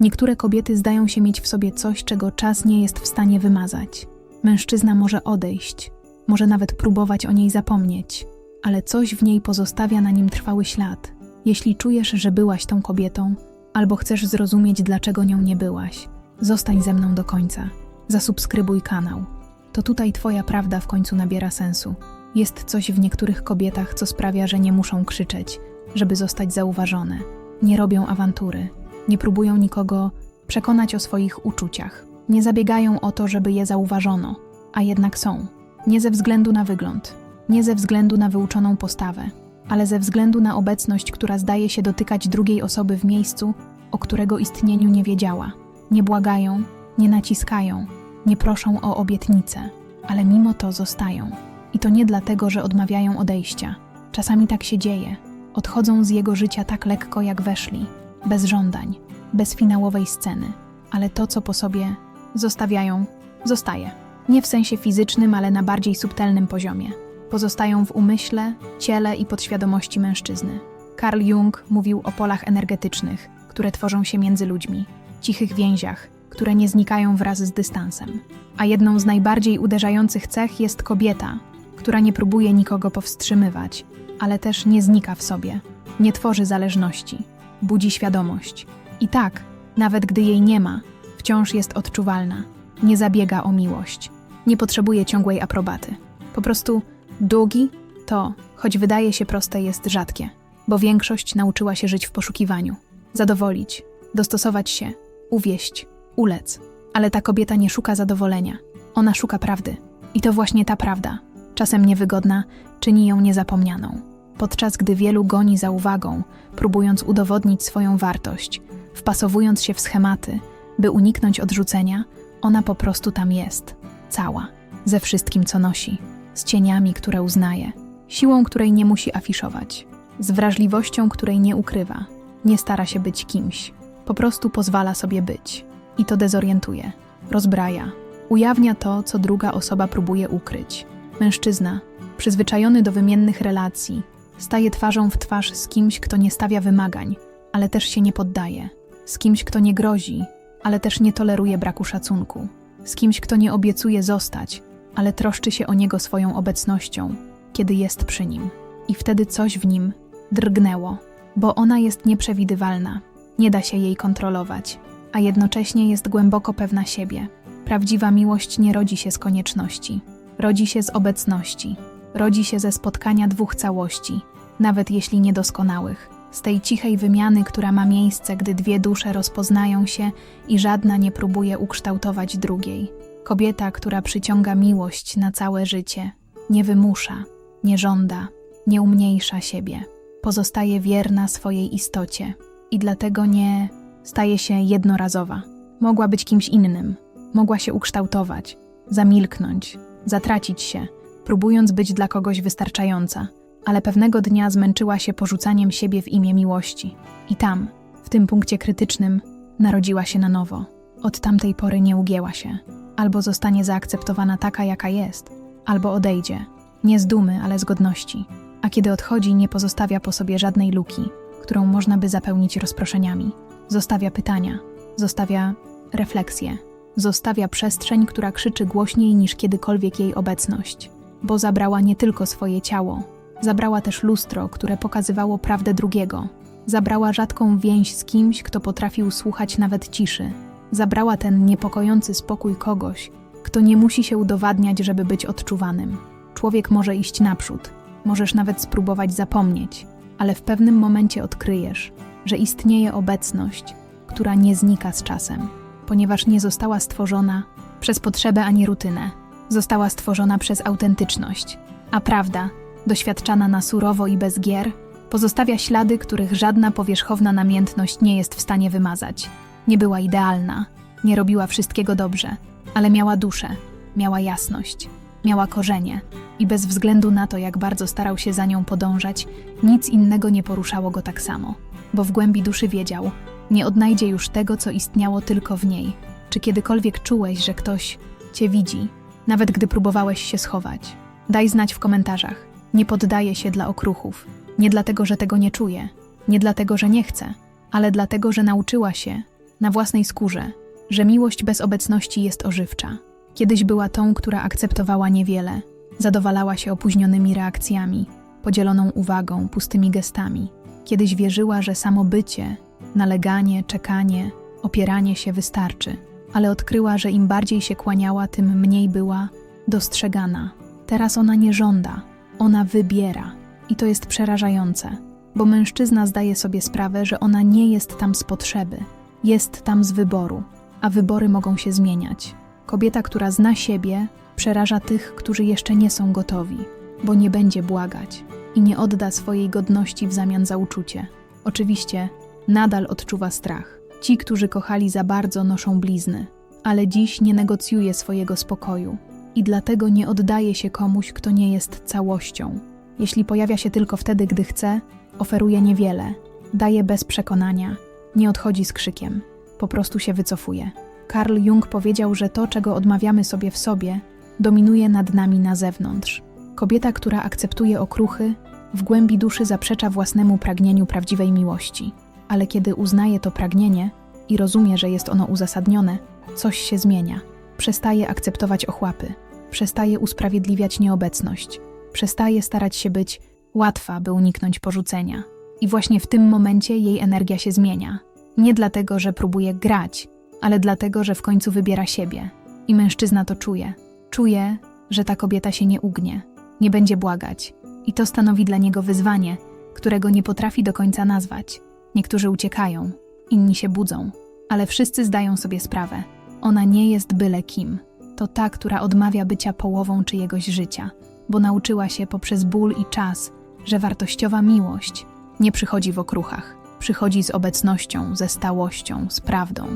Niektóre kobiety zdają się mieć w sobie coś, czego czas nie jest w stanie wymazać. Mężczyzna może odejść, może nawet próbować o niej zapomnieć, ale coś w niej pozostawia na nim trwały ślad. Jeśli czujesz, że byłaś tą kobietą, albo chcesz zrozumieć, dlaczego nią nie byłaś, zostań ze mną do końca. Zasubskrybuj kanał. To tutaj Twoja prawda w końcu nabiera sensu. Jest coś w niektórych kobietach, co sprawia, że nie muszą krzyczeć, żeby zostać zauważone. Nie robią awantury, nie próbują nikogo przekonać o swoich uczuciach. Nie zabiegają o to, żeby je zauważono, a jednak są. Nie ze względu na wygląd, nie ze względu na wyuczoną postawę, ale ze względu na obecność, która zdaje się dotykać drugiej osoby w miejscu, o którego istnieniu nie wiedziała. Nie błagają, nie naciskają, nie proszą o obietnice, ale mimo to zostają. I to nie dlatego, że odmawiają odejścia. Czasami tak się dzieje. Odchodzą z jego życia tak lekko, jak weszli, bez żądań, bez finałowej sceny, ale to, co po sobie zostawiają, zostaje. Nie w sensie fizycznym, ale na bardziej subtelnym poziomie. Pozostają w umyśle, ciele i podświadomości mężczyzny. Carl Jung mówił o polach energetycznych, które tworzą się między ludźmi, cichych więziach, które nie znikają wraz z dystansem. A jedną z najbardziej uderzających cech jest kobieta, która nie próbuje nikogo powstrzymywać, ale też nie znika w sobie, nie tworzy zależności, budzi świadomość. I tak, nawet gdy jej nie ma, wciąż jest odczuwalna, nie zabiega o miłość, nie potrzebuje ciągłej aprobaty. Po prostu długi to, choć wydaje się proste, jest rzadkie, bo większość nauczyła się żyć w poszukiwaniu, zadowolić, dostosować się, uwieść, ulec. Ale ta kobieta nie szuka zadowolenia, ona szuka prawdy. I to właśnie ta prawda, czasem niewygodna, czyni ją niezapomnianą. Podczas gdy wielu goni za uwagą, próbując udowodnić swoją wartość, wpasowując się w schematy, by uniknąć odrzucenia, ona po prostu tam jest, cała, ze wszystkim, co nosi, z cieniami, które uznaje, siłą, której nie musi afiszować, z wrażliwością, której nie ukrywa, nie stara się być kimś, po prostu pozwala sobie być. I to dezorientuje, rozbraja, ujawnia to, co druga osoba próbuje ukryć. Mężczyzna, przyzwyczajony do wymiennych relacji, staje twarzą w twarz z kimś, kto nie stawia wymagań, ale też się nie poddaje, z kimś, kto nie grozi, ale też nie toleruje braku szacunku, z kimś, kto nie obiecuje zostać, ale troszczy się o niego swoją obecnością, kiedy jest przy nim. I wtedy coś w nim drgnęło, bo ona jest nieprzewidywalna, nie da się jej kontrolować, a jednocześnie jest głęboko pewna siebie. Prawdziwa miłość nie rodzi się z konieczności, rodzi się z obecności, rodzi się ze spotkania dwóch całości, nawet jeśli niedoskonałych, z tej cichej wymiany, która ma miejsce, gdy dwie dusze rozpoznają się i żadna nie próbuje ukształtować drugiej. Kobieta, która przyciąga miłość na całe życie, nie wymusza, nie żąda, nie umniejsza siebie, pozostaje wierna swojej istocie i dlatego nie staje się jednorazowa. Mogła być kimś innym, mogła się ukształtować, zamilknąć, zatracić się, próbując być dla kogoś wystarczająca, ale pewnego dnia zmęczyła się porzucaniem siebie w imię miłości. I tam, w tym punkcie krytycznym, narodziła się na nowo. Od tamtej pory nie ugięła się. Albo zostanie zaakceptowana taka, jaka jest, albo odejdzie. Nie z dumy, ale z godności. A kiedy odchodzi, nie pozostawia po sobie żadnej luki, którą można by zapełnić rozproszeniami. Zostawia pytania, zostawia refleksje, zostawia przestrzeń, która krzyczy głośniej niż kiedykolwiek jej obecność, bo zabrała nie tylko swoje ciało, zabrała też lustro, które pokazywało prawdę drugiego, zabrała rzadką więź z kimś, kto potrafił słuchać nawet ciszy, zabrała ten niepokojący spokój kogoś, kto nie musi się udowadniać, żeby być odczuwanym. Człowiek może iść naprzód, możesz nawet spróbować zapomnieć, ale w pewnym momencie odkryjesz, że istnieje obecność, która nie znika z czasem, ponieważ nie została stworzona przez potrzebę ani rutynę. Została stworzona przez autentyczność, a prawda, doświadczana na surowo i bez gier, pozostawia ślady, których żadna powierzchowna namiętność nie jest w stanie wymazać. Nie była idealna, nie robiła wszystkiego dobrze, ale miała duszę, miała jasność, miała korzenie i bez względu na to, jak bardzo starał się za nią podążać, nic innego nie poruszało go tak samo, bo w głębi duszy wiedział, nie odnajdzie już tego, co istniało tylko w niej. Czy kiedykolwiek czułeś, że ktoś cię widzi, nawet gdy próbowałeś się schować? Daj znać w komentarzach. Nie poddaję się dla okruchów. Nie dlatego, że tego nie czuję, nie dlatego, że nie chcę, ale dlatego, że nauczyła się, na własnej skórze, że miłość bez obecności jest ożywcza. Kiedyś była tą, która akceptowała niewiele, zadowalała się opóźnionymi reakcjami, podzieloną uwagą, pustymi gestami. Kiedyś wierzyła, że samo bycie, naleganie, czekanie, opieranie się wystarczy, ale odkryła, że im bardziej się kłaniała, tym mniej była dostrzegana. Teraz ona nie żąda, ona wybiera. I to jest przerażające, bo mężczyzna zdaje sobie sprawę, że ona nie jest tam z potrzeby, jest tam z wyboru, a wybory mogą się zmieniać. Kobieta, która zna siebie, przeraża tych, którzy jeszcze nie są gotowi, bo nie będzie błagać i nie odda swojej godności w zamian za uczucie. Oczywiście nadal odczuwa strach. Ci, którzy kochali za bardzo, noszą blizny, ale dziś nie negocjuje swojego spokoju i dlatego nie oddaje się komuś, kto nie jest całością. Jeśli pojawia się tylko wtedy, gdy chce, oferuje niewiele, daje bez przekonania, nie odchodzi z krzykiem, po prostu się wycofuje. Karl Jung powiedział, że to, czego odmawiamy sobie w sobie, dominuje nad nami na zewnątrz. Kobieta, która akceptuje okruchy, w głębi duszy zaprzecza własnemu pragnieniu prawdziwej miłości. Ale kiedy uznaje to pragnienie i rozumie, że jest ono uzasadnione, coś się zmienia. Przestaje akceptować ochłapy, przestaje usprawiedliwiać nieobecność, przestaje starać się być łatwa, by uniknąć porzucenia. I właśnie w tym momencie jej energia się zmienia. Nie dlatego, że próbuje grać, ale dlatego, że w końcu wybiera siebie. I mężczyzna to czuje. Czuje, że ta kobieta się nie ugnie, nie będzie błagać. I to stanowi dla niego wyzwanie, którego nie potrafi do końca nazwać. Niektórzy uciekają, inni się budzą, ale wszyscy zdają sobie sprawę. Ona nie jest byle kim. To ta, która odmawia bycia połową czyjegoś życia, bo nauczyła się poprzez ból i czas, że wartościowa miłość nie przychodzi w okruchach, przychodzi z obecnością, ze stałością, z prawdą.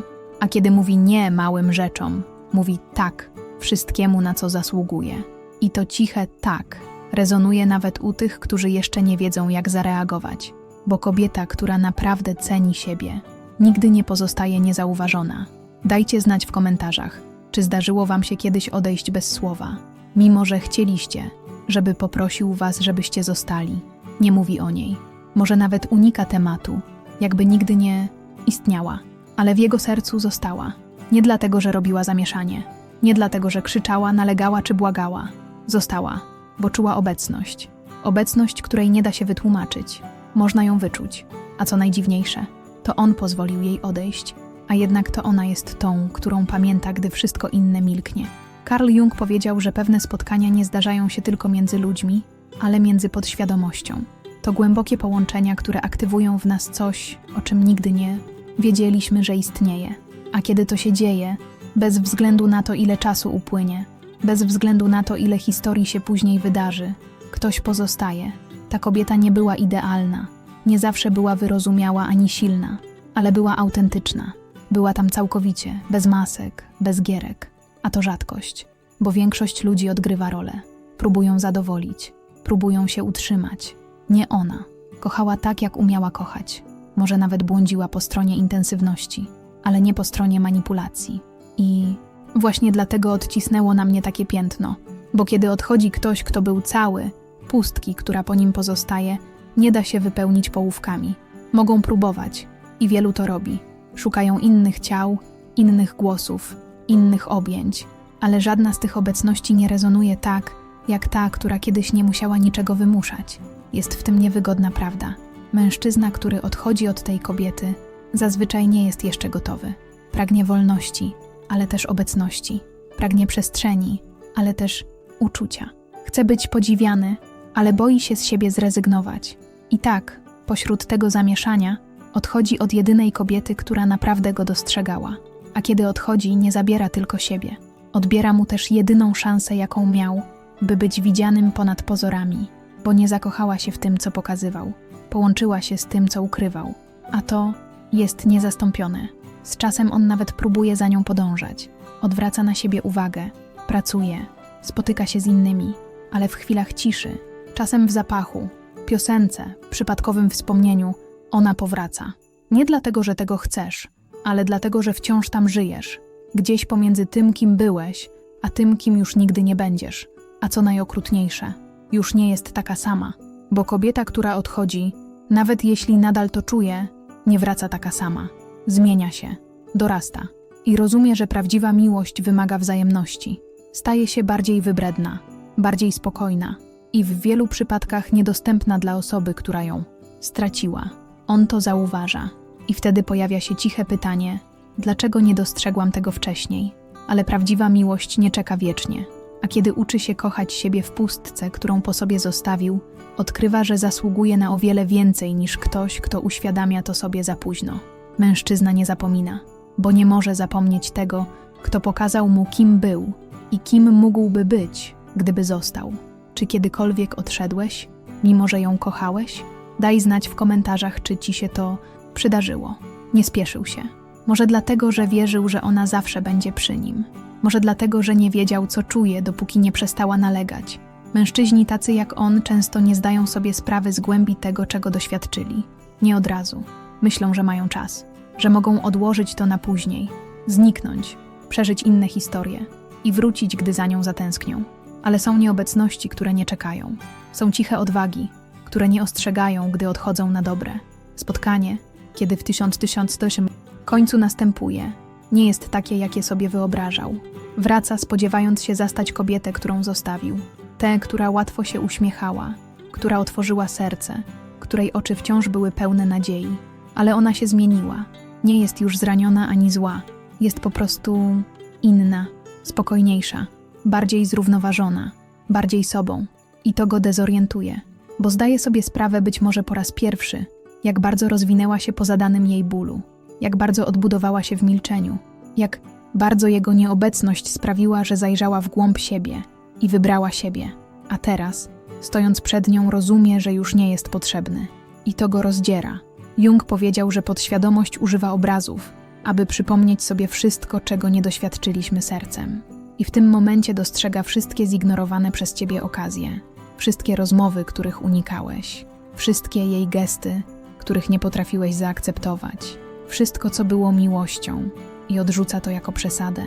A kiedy mówi nie małym rzeczom, mówi tak wszystkiemu, na co zasługuje. I to ciche tak rezonuje nawet u tych, którzy jeszcze nie wiedzą, jak zareagować, bo kobieta, która naprawdę ceni siebie, nigdy nie pozostaje niezauważona. Dajcie znać w komentarzach, czy zdarzyło Wam się kiedyś odejść bez słowa, mimo że chcieliście, żeby poprosił Was, żebyście zostali. Nie mówi o niej. Może nawet unika tematu, jakby nigdy nie istniała, ale w jego sercu została. Nie dlatego, że robiła zamieszanie, nie dlatego, że krzyczała, nalegała czy błagała. Została, bo czuła obecność. Obecność, której nie da się wytłumaczyć. Można ją wyczuć. A co najdziwniejsze, to on pozwolił jej odejść, a jednak to ona jest tą, którą pamięta, gdy wszystko inne milknie. Carl Jung powiedział, że pewne spotkania nie zdarzają się tylko między ludźmi, ale między podświadomością. To głębokie połączenia, które aktywują w nas coś, o czym nigdy nie wiedzieliśmy, że istnieje. A kiedy to się dzieje, bez względu na to, ile czasu upłynie, bez względu na to, ile historii się później wydarzy, ktoś pozostaje. Ta kobieta nie była idealna, nie zawsze była wyrozumiała ani silna, ale była autentyczna. Była tam całkowicie, bez masek, bez gierek. A to rzadkość, bo większość ludzi odgrywa rolę. Próbują zadowolić, próbują się utrzymać. Nie ona. Kochała tak, jak umiała kochać. Może nawet błądziła po stronie intensywności, ale nie po stronie manipulacji. I właśnie dlatego odcisnęło na mnie takie piętno, bo kiedy odchodzi ktoś, kto był cały, pustki, która po nim pozostaje, nie da się wypełnić połówkami. Mogą próbować i wielu to robi. Szukają innych ciał, innych głosów, innych objęć, ale żadna z tych obecności nie rezonuje tak, jak ta, która kiedyś nie musiała niczego wymuszać. Jest w tym niewygodna prawda. Mężczyzna, który odchodzi od tej kobiety, zazwyczaj nie jest jeszcze gotowy. Pragnie wolności, ale też obecności. Pragnie przestrzeni, ale też uczucia. Chce być podziwiany, ale boi się z siebie zrezygnować. I tak, pośród tego zamieszania, odchodzi od jedynej kobiety, która naprawdę go dostrzegała. A kiedy odchodzi, nie zabiera tylko siebie. Odbiera mu też jedyną szansę, jaką miał, by być widzianym ponad pozorami, bo nie zakochała się w tym, co pokazywał. Połączyła się z tym, co ukrywał. A to jest niezastąpione. Z czasem on nawet próbuje za nią podążać. Odwraca na siebie uwagę, pracuje, spotyka się z innymi, ale w chwilach ciszy, czasem w zapachu, piosence, przypadkowym wspomnieniu, ona powraca. Nie dlatego, że tego chcesz, ale dlatego, że wciąż tam żyjesz, gdzieś pomiędzy tym, kim byłeś, a tym, kim już nigdy nie będziesz. A co najokrutniejsze, już nie jest taka sama, bo kobieta, która odchodzi, nawet jeśli nadal to czuje, nie wraca taka sama. Zmienia się. dorasta i rozumie, że prawdziwa miłość wymaga wzajemności. Staje się bardziej wybredna, bardziej spokojna i w wielu przypadkach niedostępna dla osoby, która ją straciła. On to zauważa i wtedy pojawia się ciche pytanie: dlaczego nie dostrzegłam tego wcześniej? Ale prawdziwa miłość nie czeka wiecznie, a kiedy uczy się kochać siebie w pustce, którą po sobie zostawił, odkrywa, że zasługuje na o wiele więcej niż ktoś, kto uświadamia to sobie za późno. Mężczyzna nie zapomina, bo nie może zapomnieć tego, kto pokazał mu, kim był i kim mógłby być, gdyby został. Czy kiedykolwiek odszedłeś, mimo że ją kochałeś? Daj znać w komentarzach, czy ci się to przydarzyło. Nie spieszył się. Może dlatego, że wierzył, że ona zawsze będzie przy nim. Może dlatego, że nie wiedział, co czuje, dopóki nie przestała nalegać. Mężczyźni tacy jak on często nie zdają sobie sprawy z głębi tego, czego doświadczyli. Nie od razu. Myślą, że mają czas, że mogą odłożyć to na później, zniknąć, przeżyć inne historie i wrócić, gdy za nią zatęsknią. Ale są nieobecności, które nie czekają. Są ciche odwagi, które nie ostrzegają, gdy odchodzą na dobre. Spotkanie, kiedy w 1108 końcu następuje, nie jest takie, jakie sobie wyobrażał. Wraca, spodziewając się zastać kobietę, którą zostawił. Tę, która łatwo się uśmiechała, która otworzyła serce, której oczy wciąż były pełne nadziei. Ale ona się zmieniła. Nie jest już zraniona ani zła. Jest po prostu inna, spokojniejsza, bardziej zrównoważona, bardziej sobą. I to go dezorientuje, bo zdaje sobie sprawę być może po raz pierwszy, jak bardzo rozwinęła się po zadanym jej bólu, jak bardzo odbudowała się w milczeniu, jak bardzo jego nieobecność sprawiła, że zajrzała w głąb siebie i wybrała siebie, a teraz, stojąc przed nią, rozumie, że już nie jest potrzebny. I to go rozdziera. Jung powiedział, że podświadomość używa obrazów, aby przypomnieć sobie wszystko, czego nie doświadczyliśmy sercem. I w tym momencie dostrzega wszystkie zignorowane przez ciebie okazje, wszystkie rozmowy, których unikałeś, wszystkie jej gesty, których nie potrafiłeś zaakceptować, wszystko, co było miłością, i odrzuca to jako przesadę.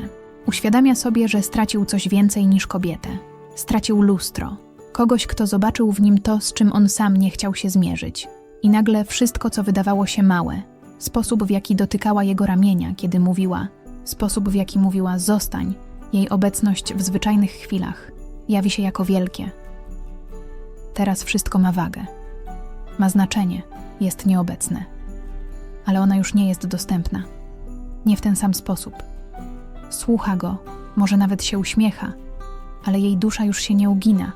Uświadamia sobie, że stracił coś więcej niż kobietę. Stracił lustro, kogoś, kto zobaczył w nim to, z czym on sam nie chciał się zmierzyć. I nagle wszystko, co wydawało się małe, sposób, w jaki dotykała jego ramienia, kiedy mówiła, sposób, w jaki mówiła zostań, jej obecność w zwyczajnych chwilach, jawi się jako wielkie. Teraz wszystko ma wagę, ma znaczenie, jest nieobecne, ale ona już nie jest dostępna. Nie w ten sam sposób. Słucha go, może nawet się uśmiecha, ale jej dusza już się nie ugina.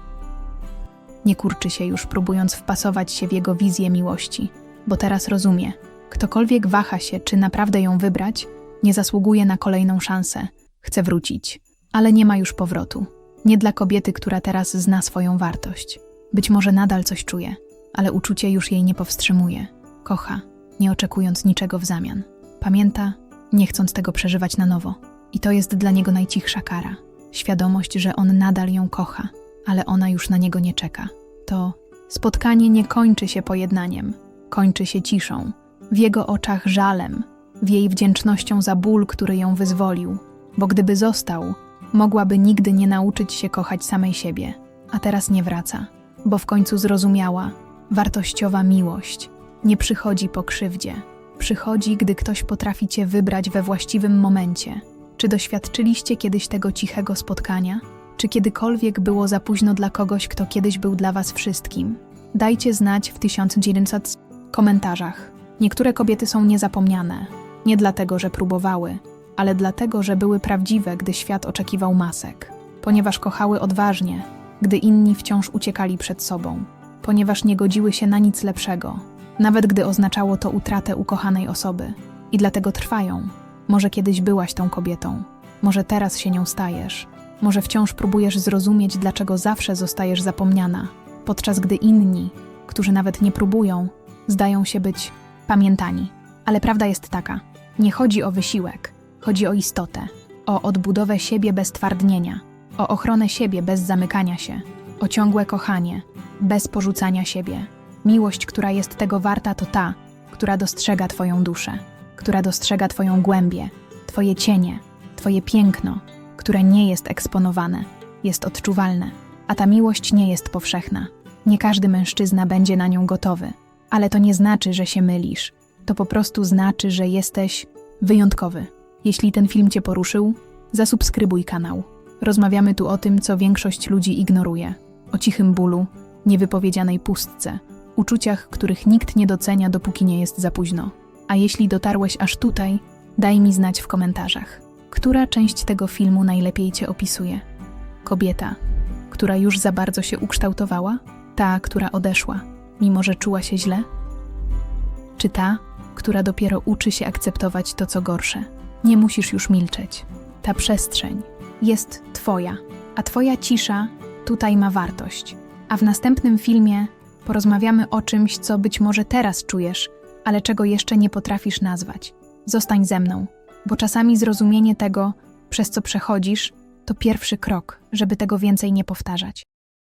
Nie kurczy się już, próbując wpasować się w jego wizję miłości, bo teraz rozumie, ktokolwiek waha się, czy naprawdę ją wybrać, nie zasługuje na kolejną szansę, chce wrócić, ale nie ma już powrotu. Nie dla kobiety, która teraz zna swoją wartość. Być może nadal coś czuje, ale uczucie już jej nie powstrzymuje. Kocha, nie oczekując niczego w zamian. Pamięta, nie chcąc tego przeżywać na nowo. I to jest dla niego najcichsza kara. Świadomość, że on nadal ją kocha, ale ona już na niego nie czeka. To spotkanie nie kończy się pojednaniem, kończy się ciszą, w jego oczach żalem, w jej wdzięcznością za ból, który ją wyzwolił, bo gdyby został, mogłaby nigdy nie nauczyć się kochać samej siebie, a teraz nie wraca, bo w końcu zrozumiała, wartościowa miłość nie przychodzi po krzywdzie, przychodzi, gdy ktoś potrafi cię wybrać we właściwym momencie. Czy doświadczyliście kiedyś tego cichego spotkania? Czy kiedykolwiek było za późno dla kogoś, kto kiedyś był dla was wszystkim? Dajcie znać w 1900 komentarzach. Niektóre kobiety są niezapomniane, nie dlatego, że próbowały, ale dlatego, że były prawdziwe, gdy świat oczekiwał masek, ponieważ kochały odważnie, gdy inni wciąż uciekali przed sobą, ponieważ nie godziły się na nic lepszego, nawet gdy oznaczało to utratę ukochanej osoby. I dlatego trwają. Może kiedyś byłaś tą kobietą, może teraz się nią stajesz, może wciąż próbujesz zrozumieć, dlaczego zawsze zostajesz zapomniana, podczas gdy inni, którzy nawet nie próbują, zdają się być pamiętani. Ale prawda jest taka: nie chodzi o wysiłek, chodzi o istotę, o odbudowę siebie bez twardnienia, o ochronę siebie bez zamykania się, o ciągłe kochanie, bez porzucania siebie. Miłość, która jest tego warta, to ta, która dostrzega Twoją duszę, która dostrzega Twoją głębię, Twoje cienie, Twoje piękno, które nie jest eksponowane, jest odczuwalne, a ta miłość nie jest powszechna. Nie każdy mężczyzna będzie na nią gotowy, ale to nie znaczy, że się mylisz. To po prostu znaczy, że jesteś wyjątkowy. Jeśli ten film Cię poruszył, zasubskrybuj kanał. Rozmawiamy tu o tym, co większość ludzi ignoruje: o cichym bólu, niewypowiedzianej pustce, uczuciach, których nikt nie docenia, dopóki nie jest za późno. A jeśli dotarłeś aż tutaj, daj mi znać w komentarzach. Która część tego filmu najlepiej Cię opisuje? Kobieta, która już za bardzo się ukształtowała? Ta, która odeszła, mimo że czuła się źle? Czy ta, która dopiero uczy się akceptować to, co gorsze? Nie musisz już milczeć. Ta przestrzeń jest Twoja, a Twoja cisza tutaj ma wartość. A w następnym filmie porozmawiamy o czymś, co być może teraz czujesz, ale czego jeszcze nie potrafisz nazwać. Zostań ze mną, bo czasami zrozumienie tego, przez co przechodzisz, to pierwszy krok, żeby tego więcej nie powtarzać.